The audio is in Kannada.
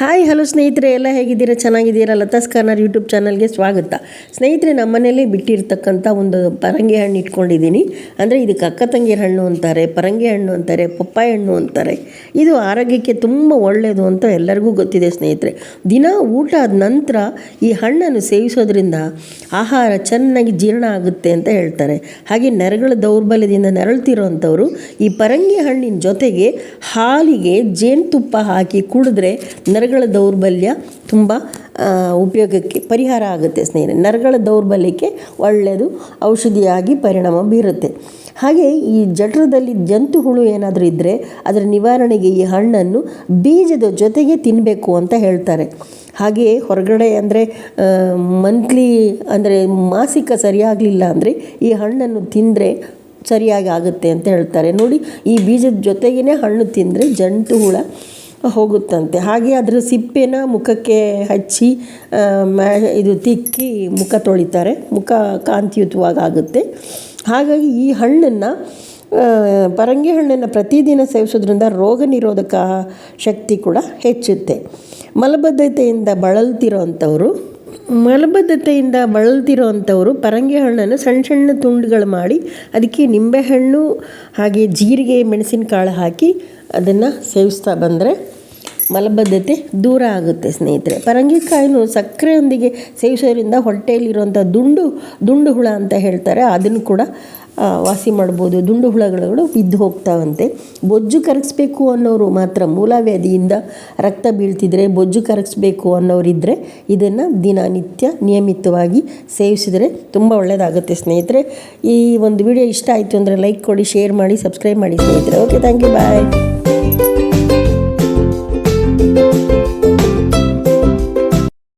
ಹಾಯ್, ಹಲೋ ಸ್ನೇಹಿತರೆ, ಎಲ್ಲ ಹೇಗಿದ್ದೀರಾ? ಚೆನ್ನಾಗಿದ್ದೀರಾ? ಲತಾಸ್ ಕಾರ್ನರ್ ಯೂಟ್ಯೂಬ್ ಚಾನಲ್ಗೆ ಸ್ವಾಗತ. ಸ್ನೇಹಿತರೆ, ನಮ್ಮನೇಲಿ ಬಿಟ್ಟಿರ್ತಕ್ಕಂಥ ಒಂದು ಪರಂಗಿ ಹಣ್ಣು ಇಟ್ಕೊಂಡಿದ್ದೀನಿ. ಅಂದರೆ ಇದಕ್ಕೆ ಅಕ್ಕ ತಂಗಿರ ಹಣ್ಣು ಅಂತಾರೆ, ಪರಂಗಿ ಹಣ್ಣು ಅಂತಾರೆ, ಪಪ್ಪಾಯಿ ಹಣ್ಣು ಅಂತಾರೆ. ಇದು ಆರೋಗ್ಯಕ್ಕೆ ತುಂಬ ಒಳ್ಳೆಯದು ಅಂತ ಎಲ್ಲರಿಗೂ ಗೊತ್ತಿದೆ ಸ್ನೇಹಿತರೆ. ದಿನ ಊಟ ಆದ ನಂತರ ಈ ಹಣ್ಣನ್ನು ಸೇವಿಸೋದ್ರಿಂದ ಆಹಾರ ಚೆನ್ನಾಗಿ ಜೀರ್ಣ ಆಗುತ್ತೆ ಅಂತ ಹೇಳ್ತಾರೆ. ಹಾಗೆ ನರಗಳ ದೌರ್ಬಲ್ಯದಿಂದ ನೆರಳ್ತಿರೋವಂಥವರು ಈ ಪರಂಗಿ ಹಣ್ಣಿನ ಜೊತೆಗೆ ಹಾಲಿಗೆ ಜೇನುತುಪ್ಪ ಹಾಕಿ ಕುಡಿದ್ರೆ ನರಗಳ ದೌರ್ಬಲ್ಯ ತುಂಬ ಉಪಯೋಗಕ್ಕೆ ಪರಿಹಾರ ಆಗುತ್ತೆ ಸ್ನೇಹಿತರೆ. ನರಗಳ ದೌರ್ಬಲ್ಯಕ್ಕೆ ಒಳ್ಳೆಯದು, ಔಷಧಿಯಾಗಿ ಪರಿಣಾಮ ಬೀರುತ್ತೆ. ಹಾಗೆ ಈ ಜಠರದಲ್ಲಿ ಜಂತು ಹುಳು ಏನಾದರೂ ಇದ್ದರೆ ಅದರ ನಿವಾರಣೆಗೆ ಈ ಹಣ್ಣನ್ನು ಬೀಜದ ಜೊತೆಗೆ ತಿನ್ನಬೇಕು ಅಂತ ಹೇಳ್ತಾರೆ. ಹಾಗೆಯೇ ಹೊರಗಡೆ ಅಂದರೆ ಮಂತ್ಲಿ ಅಂದರೆ ಮಾಸಿಕ ಸರಿಯಾಗಲಿಲ್ಲ ಅಂದರೆ ಈ ಹಣ್ಣನ್ನು ತಿಂದರೆ ಸರಿಯಾಗಿ ಆಗುತ್ತೆ ಅಂತ ಹೇಳ್ತಾರೆ. ನೋಡಿ, ಈ ಬೀಜದ ಜೊತೆಗೇ ಹಣ್ಣು ತಿಂದರೆ ಜಂತು ಹುಳ ಹೋಗುತ್ತಂತೆ. ಹಾಗೆ ಅದರ ಸಿಪ್ಪೆನ ಮುಖಕ್ಕೆ ಹಚ್ಚಿ ಮ್ಯಾ ಇದು ತಿಕ್ಕಿ ಮುಖ ತೊಳಿತಾರೆ. ಮುಖ ಕಾಂತಿಯುತವಾಗುತ್ತೆ ಹಾಗಾಗಿ ಈ ಹಣ್ಣನ್ನು ಪರಂಗಿ ಹಣ್ಣನ್ನು ಪ್ರತಿದಿನ ಸೇವಿಸೋದ್ರಿಂದ ರೋಗ ನಿರೋಧಕ ಶಕ್ತಿ ಕೂಡ ಹೆಚ್ಚುತ್ತೆ. ಮಲಬದ್ಧತೆಯಿಂದ ಬಳಲ್ತಿರೋ ಅಂಥವರು ಮಲಬದ್ಧತೆಯಿಂದ ಬಳಲ್ತಿರೋ ಅಂಥವರು ಪರಂಗಿ ಹಣ್ಣನ್ನು ಸಣ್ಣ ಸಣ್ಣ ತುಂಡುಗಳು ಮಾಡಿ ಅದಕ್ಕೆ ನಿಂಬೆಹಣ್ಣು, ಹಾಗೆ ಜೀರಿಗೆ, ಮೆಣಸಿನಕಾಳು ಹಾಕಿ ಅದನ್ನು ಸೇವಿಸ್ತಾ ಬಂದರೆ ಮಲಬದ್ಧತೆ ದೂರ ಆಗುತ್ತೆ ಸ್ನೇಹಿತರೆ. ಪರಂಗಿಕಾಯಿನೂ ಸಕ್ಕರೆಯೊಂದಿಗೆ ಸೇವಿಸೋದ್ರಿಂದ ಹೊಟ್ಟೆಯಲ್ಲಿರುವಂಥ ದುಂಡು ದುಂಡು ಹುಳ ಅಂತ ಹೇಳ್ತಾರೆ. ಅದನ್ನು ಕೂಡ ವಾಸಿ ಮಾಡ್ಬೋದು. ದುಂಡು ಹುಳಗಳು ಬಿದ್ದು ಹೋಗ್ತಾವಂತೆ. ಬೊಜ್ಜು ಕರಗಿಸ್ಬೇಕು ಅನ್ನೋರು ಮಾತ್ರ ಮೂಲವ್ಯಾಧಿಯಿಂದ ರಕ್ತ ಬೀಳ್ತಿದ್ರೆ ಬೊಜ್ಜು ಕರಗಿಸ್ಬೇಕು ಅನ್ನೋರಿದ್ದರೆ ಇದನ್ನು ದಿನನಿತ್ಯ ನಿಯಮಿತವಾಗಿ ಸೇವಿಸಿದರೆ ತುಂಬ ಒಳ್ಳೆಯದಾಗುತ್ತೆ ಸ್ನೇಹಿತರೆ. ಈ ಒಂದು ವಿಡಿಯೋ ಇಷ್ಟ ಆಯಿತು ಅಂದರೆ ಲೈಕ್ ಕೊಡಿ ಶೇರ್ ಮಾಡಿ ಸಬ್ಸ್ಕ್ರೈಬ್ ಮಾಡಿ ಸ್ನೇಹಿತರೆ. Okay thank you bye